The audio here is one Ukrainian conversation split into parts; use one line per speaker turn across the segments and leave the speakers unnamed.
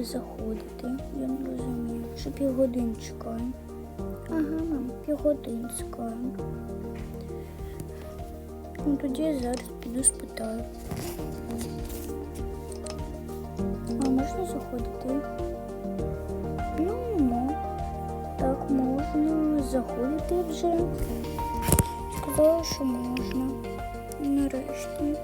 буде заходити? Я не розумію. Що півгодин чекаємо. Ага, мам, півгодин чекаємо. Ну тоді я зараз піду спитаю. А можна заходити? Ну, ну. Так, можна заходити вже. Сказала, що можна. Нарешті.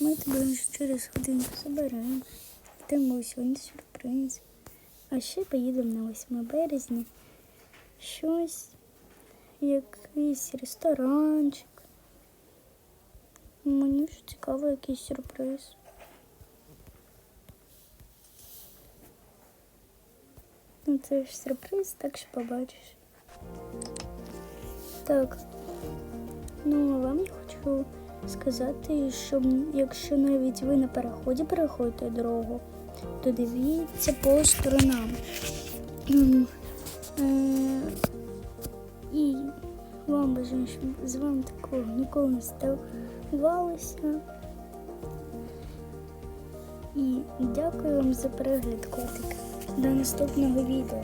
muito grande direção tem perseverança, temor, sonho de surpresa. А ще поїдемо на 8 березня. Щось, якийсь ресторанчик. Мені ж цікаво, якийсь сюрприз. Ну, це ж сюрприз, так що побачиш. Так. Ну, а вам я хочу сказати, що якщо навіть ви на переході переходите дорогу, то дивіться по сторонам. Е, І вам бажаю, щоб з вами такого ніколи не ставалося. І дякую вам за перегляд, котик. До наступного відео.